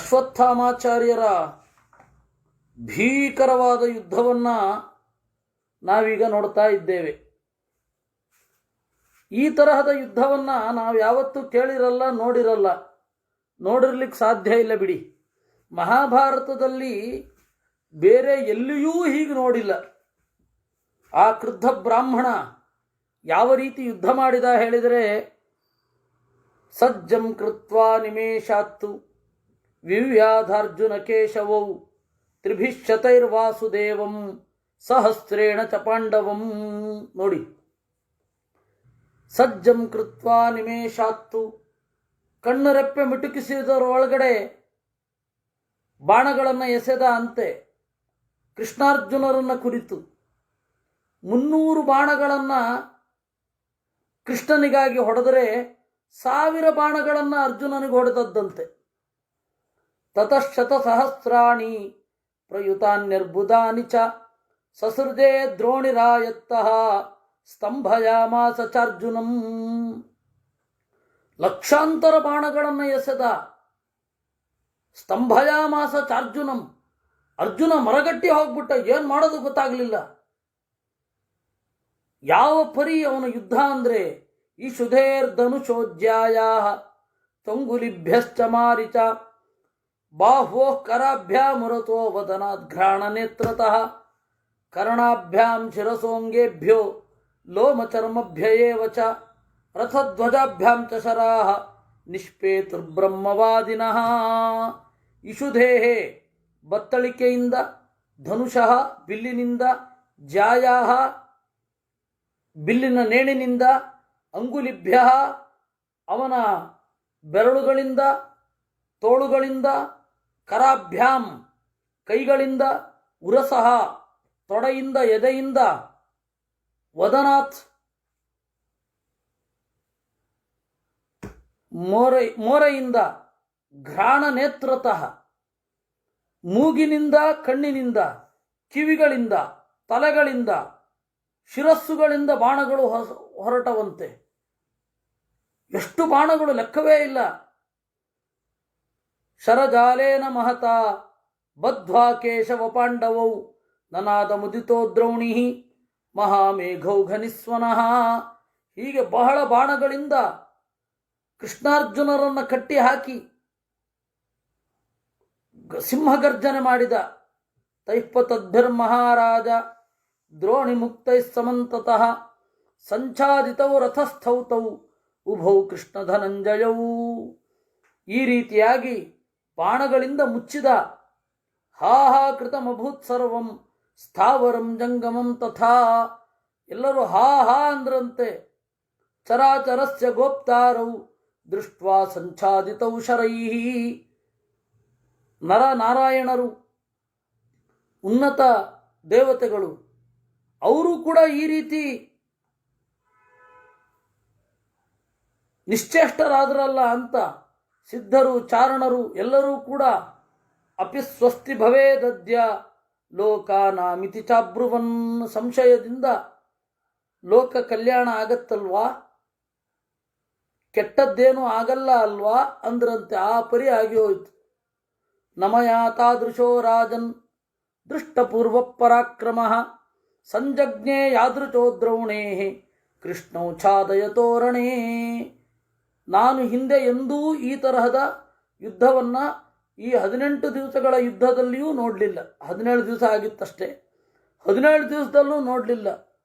ಅಶ್ವತ್ಥಾಮಾಚಾರ್ಯರ ಭೀಕರವಾದ ಯುದ್ಧವನ್ನು ನಾವೀಗ ನೋಡ್ತಾ ಇದ್ದೇವೆ. ಈ ತರಹದ ಯುದ್ಧವನ್ನು ನಾವು ಯಾವತ್ತೂ ಕೇಳಿರಲ್ಲ, ನೋಡಿರಲ್ಲ. ನೋಡಿರ್ಲಿಕ್ಕೆ ಸಾಧ್ಯ ಇಲ್ಲ ಬಿಡಿ. ಮಹಾಭಾರತದಲ್ಲಿ ಬೇರೆ ಎಲ್ಲಿಯೂ ಹೀಗೆ ನೋಡಿಲ್ಲ. ಆ ಕ್ರುದ್ಧ ಬ್ರಾಹ್ಮಣ ಯಾವ ರೀತಿ ಯುದ್ಧ ಮಾಡಿದ ಹೇಳಿದರೆ, ಸಜ್ಜಂ ಕೃತ್ವಾ ನಿಮೇಷಾತ್ತು. ವಿವ್ಯಾಧಾರ್ಜುನ ಕೇಶವೌ ತ್ರಿಭಿಶತೈರ್ವಾಸುದೇವಂ ಸಹಸ್ರೇಣ ಚ ಪಾಂಡವಂ. ನೋಡಿ. ಸಜ್ಜಂ ಕೃತ್ವಾ ನಿಮೇಷಾತ್ತು ಕಣ್ಣು ರೆಪ್ಪೆ ಮಿಟುಕಿಸಿದರೊಳಗಡೆ ಬಾಣಗಳನ್ನು ಎಸೆದ ಅಂತೆ, ಕೃಷ್ಣಾರ್ಜುನರನ್ನ ಕುರಿತು. ಮುನ್ನೂರು ಬಾಣಗಳನ್ನು ಕೃಷ್ಣನಿಗಾಗಿ ಹೊಡೆದರೆ ಸಾವಿರ ಬಾಣಗಳನ್ನು ಅರ್ಜುನನಿಗೆ ಹೊಡೆದದ್ದಂತೆ. ತತಃಶತ ಸಹಸ್ರಾಣಿ ಪ್ರಯುತಾನ್ಯರ್ಬುದಾನಿ ಚ ಸಸೃಜೆ ದ್ರೋಣಿರಾಯತ್ತಃ ಸ್ತಂಭಯಾಮಾಸ ಚಾರ್ಜುನಂ. ಲಕ್ಷಾಂತರ ಬಾಣಗಳನ್ನು ಎಸೆದ ಸ್ತಂಭಯಾಮಾಸ ಚಾರ್ಜುನಂ. ಅರ್ಜುನ ಮರಗಟ್ಟಿ ಹೋಗ್ಬಿಟ್ಟ, ಏನು ಮಾಡೋದು ಗೊತ್ತಾಗಲಿಲ್ಲ. ಯಾವ ಪರಿ ಅವನ ಯುದ್ಧ ಅಂದರೆ ಈಶುಧೇರ್ಧನುಷೋಜ್ಯಾಯ ತೊಂಗುಲಿಭ್ಯಶ್ಚ ಮಾರಿಚ. ಬಾಹ್ವೋ ವದನಾತ್ ಘ್ರಾಣ ನೇತ್ರತಃ ಕರ್ಣಾಭ್ಯಾಂ ಶಿರಸೋಂಗೇಭ್ಯೋ ಲೋಮಚರ್ಮಭ್ಯಯೇವ ಚ ರಥಧ್ವಜಾಭ್ಯಾಂ ಚ ಶರಾಹ ನಿಷ್ಪೇತೃಬ್ರಹ್ಮವಾದಿನಃ ಇಶುಧೇಹೆ ಬತ್ತಳಿಕೆಯಿಂದ ಧನುಷಃ ಬಿಲ್ಲಿನಿಂದ ಜಾಯ ಬಿಲ್ಲಿನ ನೇಣಿನಿಂದ ಅಂಗುಲಿಭ್ಯ ಅವನ ಬೆರಳುಗಳಿಂದ ತೋಳುಗಳಿಂದ ಕರಾಭ್ಯಾಂ, ಕೈಗಳಿಂದ ಉರಸಹ, ತೊಡೆಯಿಂದ ಎದೆಯಿಂದ ವದನಾಥ್ ಮೋರೆ, ಮೋರೆಯಿಂದ ಘ್ರಾಣ ನೇತ್ರತಃ ಮೂಗಿನಿಂದ ಕಣ್ಣಿನಿಂದ, ಕಿವಿಗಳಿಂದ, ತಲೆಗಳಿಂದ, ಶಿರಸ್ಸುಗಳಿಂದ ಬಾಣಗಳು ಹೊರಟವಂತೆ. ಎಷ್ಟು ಬಾಣಗಳು ಲೆಕ್ಕವೇ ಇಲ್ಲ. ಶರಜಾಲೇನ ಮಹತ ಬದ್ಧ್ವಾ ಕೇಶವ ಪಾಂಡವೌ ನನಾದ ಮುದಿತೋ ದ್ರೌಣಿ ಮಹಾಮೇಘೌ ಘನಿಸ್ವನಃ. ಹೀಗೆ ಬಹಳ ಬಾಣಗಳಿಂದ ಕೃಷ್ಣಾರ್ಜುನರನ್ನು ಕಟ್ಟಿ ಹಾಕಿ ಸಿಂಹಗರ್ಜನೆ ಮಾಡಿದ ತೈಪ್ಪತದ್ಭಿರ್ಮಹಾರಾಜ ದ್ರೋಣಿ ಮುಕ್ತೈ ಸಮಂತತಃ ಸಂಚಾದಿತೌ ರಥಸ್ಥೌತೌ ಉಭೌ ಕೃಷ್ಣ ಧನಂಜಯವೂ ಈ ರೀತಿಯಾಗಿ ಬಾಣಗಳಿಂದ ಮುಚ್ಚಿದ. ಹಾ ಹಾ ಸರ್ವಂ, ಸ್ಥಾವರಂ ಜಂಗಮಂ ತಥಾ. ಎಲ್ಲರೂ ಹಾ ಹಾ ಅಂದ್ರಂತೆ. ಚರಾಚರಸ್ಯ ಗೋಪ್ತಾರೌ, ದೃಷ್ಟ್ವಾ ಸಂಚಾದಿತೌ ಶರೈಹಿ. ನರ ನಾರಾಯಣರು ಉನ್ನತ ದೇವತೆಗಳು, ಅವರು ಕೂಡ ಈ ರೀತಿ ನಿಶ್ಚೇಷ್ಟರಾದ್ರಲ್ಲ ಅಂತ ಸಿದ್ಧರು, ಚಾರಣರು ಎಲ್ಲರೂ ಕೂಡ ಅಪಿ ಸ್ವಸ್ತಿ ಭವೇದದ್ಯ ಲೋಕಾನಾಮಿತಿ ಚಾಬ್ರುವನ್ ಸಂಶಯದಿಂದ ಲೋಕ ಕಲ್ಯಾಣ ಆಗತ್ತಲ್ವಾ? ಕೆಟ್ಟದ್ದೇನೂ ಆಗಲ್ಲ ಅಲ್ವಾ? ಅಂದ್ರಂತೆ ಆ ಪರಿ ಆಗಿ ಹೋಯಿತು. ನಮಯ ತಾದೃಶೋ ರಾಜನ್ ದೃಷ್ಟಪೂರ್ವ ಪರಾಕ್ರಮ ಸಂಜಜ್ಞೆ ಯಾದೃಚೋ ದ್ರೌಣೇ ಕೃಷ್ಣೌ ಛಾದಯತೋರಣೇ ನಾನು ಹಿಂದೆ ಎಂದೂ ಈ ತರಹದ ಯುದ್ಧವನ್ನು ಈ ಹದಿನೆಂಟು ದಿವಸಗಳ ಯುದ್ಧದಲ್ಲಿಯೂ ನೋಡಲಿಲ್ಲ. ಹದಿನೇಳು ದಿವಸ ಆಗಿತ್ತಷ್ಟೇ. ಹದಿನೇಳು ದಿವಸದಲ್ಲೂ ನೋಡಲಿಲ್ಲ.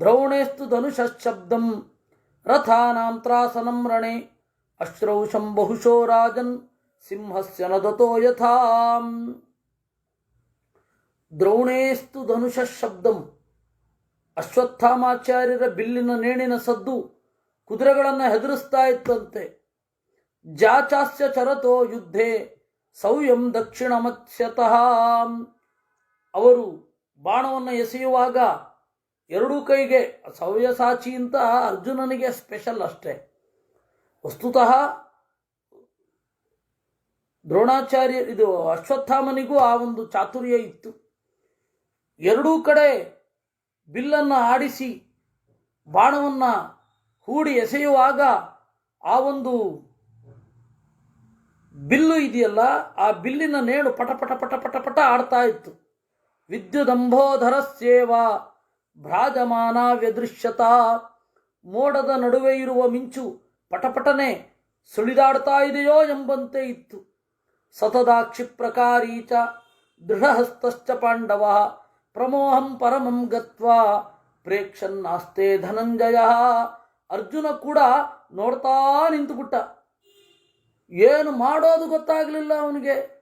ದ್ರೌಣೇಸ್ತು ಧನುಷಬ್ದಂ ರಥಾನಾಂ ತ್ರಾಸನಂ ರಣೆ ಅಶ್ರೌಷಂ ಬಹುಶೋ ರಾಜನ್ ಸಿಂಹಸ್ಯ ನದತೋ ಯಥಾಂ. ದ್ರೌಣೇಸ್ತು ಧನುಷ ಶಬ್ದಂ ಅಶ್ವತ್ಥಾಮಾಚಾರ್ಯರ ಬಿಲ್ಲಿನ ನೇಣಿನ ಸದ್ದು ಕುದುರೆಗಳನ್ನು ಹೆದರಿಸ್ತಾ ಇತ್ತಂತೆ. ಜಾಚಾಸ್ಯ ಚರತೋ ಯುದ್ಧೆ ಸೌಯಂ ದಕ್ಷಿಣ ಮತ್ಸ್ಯತಃ. ಅವರು ಬಾಣವನ್ನು ಎಸೆಯುವಾಗ ಎರಡೂ ಕೈಗೆ ಸವ್ಯಸಾಚಿ ಅಂತ ಅರ್ಜುನನಿಗೆ ಸ್ಪೆಷಲ್ ಅಷ್ಟೇ. ವಸ್ತುತಃ ದ್ರೋಣಾಚಾರ್ಯ ಇದು ಅಶ್ವತ್ಥಾಮನಿಗೂ ಆ ಒಂದು ಚಾತುರ್ಯ ಇತ್ತು. ಎರಡೂ ಕಡೆ ಬಿಲ್ಲನ್ನು ಆಡಿಸಿ ಬಾಣವನ್ನು ಹೂಡಿ ಎಸೆಯುವಾಗ ಆ ಒಂದು ಬಿಲ್ಲು ಇದೆಯಲ್ಲ, ಆ ಬಿಲ್ಲಿನ ನೇಣು ಪಟ ಪಟ ಪಟ ಪಟ ಪಟ ಆಡ್ತಾ ಇತ್ತು. ವಿದ್ಯುದಂಬೋಧರ ಸೇವಾ ಭ್ರಾಜಮಾನ ವ್ಯದೃಶ್ಯತ. ಮೋಡದ ನಡುವೆ ಇರುವ ಮಿಂಚು ಪಟಪಟನೆ ಸುಳಿದಾಡ್ತಾ ಇದೆಯೋ ಎಂಬಂತೆ ಇತ್ತು. ಸತದಾ ಕ್ಷಿಪ್ರಕಾರೀ ಚ ದೃಢಹಸ್ತಶ್ಚ ಪಾಂಡವ ಪ್ರಮೋಹಂ ಪರಮಂ ಗತ್ವಾ ಪ್ರೇಕ್ಷನ್ನಾಸ್ತೆ ಧನಂಜಯ. ಅರ್ಜುನ ಕೂಡ ನೋಡ್ತಾ ನಿಂತುಬಿಟ್ಟ. ಏನು ಮಾಡೋದು ಗೊತ್ತಾಗಲಿಲ್ಲ ಅವನಿಗೆ.